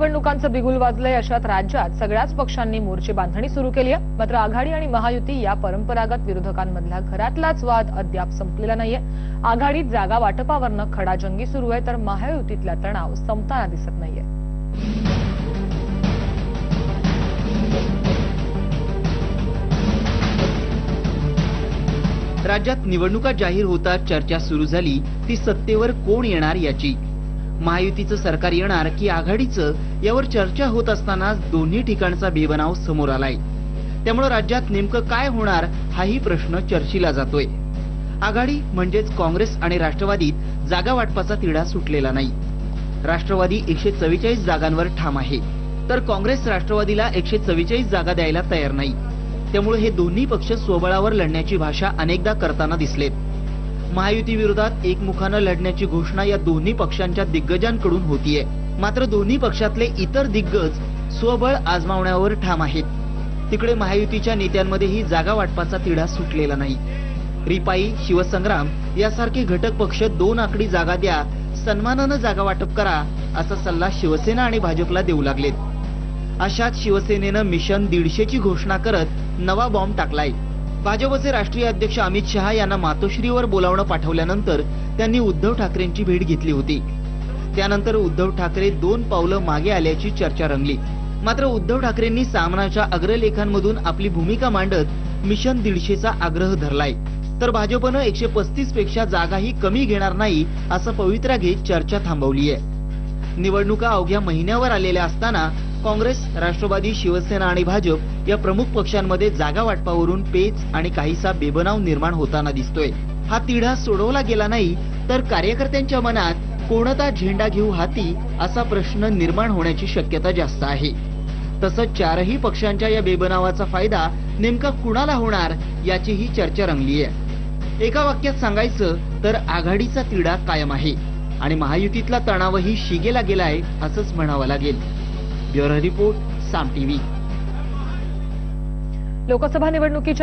निवडणुकांचं बिगुल वाजलंय अशात राज्यात सगळ्याच पक्षांनी मोर्चे बांधणी सुरू केली आहे मात्र आघाडी आणि महायुती या परंपरागत विरोधकांमधला घरातलाच वाद अद्याप संपलेला नाहीये. आघाडीत जागा वाटपावरनं खडाजंगी सुरू आहे तर महायुतीतला तणाव संपताना दिसत नाहीये. राज्यात निवडणुका जाहीर होता चर्चा सुरू झाली ती सत्तेवर कोण येणार याची? महायुतीचं सरकार येणार की आघाडीचं यावर चर्चा होत असताना दोन्ही ठिकाणचा बेबनाव समोर आलाय. त्यामुळे राज्यात नेमकं काय होणार हाही प्रश्न चर्चिला जातोय. आघाडी म्हणजेच काँग्रेस आणि राष्ट्रवादीत जागा वाटपाचा तिढा सुटलेला नाही. राष्ट्रवादी एकशे चव्वेचाळीस जागांवर ठाम आहे. तर काँग्रेस राष्ट्रवादीला एकशे चव्वेचाळीस जागा द्यायला तयार नाही. त्यामुळे हे दोन्ही पक्ष स्वबळावर लढण्याची भाषा अनेकदा करताना दिसलेत. महायुती विरोधात एकमुखानं लढण्याची घोषणा या दोन्ही पक्षांच्या दिग्गजांकडून होतीये. मात्र दोन्ही पक्षातले इतर दिग्गज स्वबळ आजमावण्यावर ठाम आहेत. तिकडे महायुतीच्या नेत्यांमध्येही जागा वाटपाचा तिढा सुटलेला नाही. रिपाई शिवसंग्राम यासारखे घटक पक्ष दोन आकडी जागा द्या सन्मानानं जागा वाटप करा असा सल्ला शिवसेना आणि भाजपला देऊ लागलेत. अशात शिवसेनेनं मिशन दीडशेची घोषणा करत नवा बॉम्ब टाकलाय. भाजपचे राष्ट्रीय अध्यक्ष अमित शहा यांना मातोश्रीवर बोलावणं पाठवल्यानंतर त्यांनी उद्धव ठाकरेंची भेट घेतली होती. त्यानंतर उद्धव ठाकरे दोन पावलं मागे आल्याची चर्चा रंगली. मात्र उद्धव ठाकरेंनी सामनाच्या अग्रलेखांमधून आपली भूमिका मांडत मिशन दीडशेचा आग्रह धरलाय. तर भाजपनं एकशे पस्तीसपेक्षा जागाही कमी घेणार नाही असं पवित्रा घेत चर्चा थांबवली आहे निवडणुका अवघ्या महिन्यावर आलेल्या असताना काँग्रेस राष्ट्रवादी शिवसेना आणि भाजप या प्रमुख पक्षांमध्ये जागा वाटपावरून पेच आणि काहीसा बेबनाव निर्माण होताना दिसतोय. हा तिढा सोडवला गेला नाही तर कार्यकर्त्यांच्या मनात कोणता झेंडा घेऊ हाती असा प्रश्न निर्माण होण्याची शक्यता जास्त आहे. तसंच चारही पक्षांच्या या बेबनावाचा फायदा नेमका कुणाला होणार याचीही चर्चा रंगली आहे एका वाक्यात सांगायचं तर आघाडीचा तिढा कायम आहे आणि महायुतीतला तणावही शिगेला गेलाय असंच म्हणावं लागेल. Bureau report Saam TV. Lok Sabha निवडणुकीच्या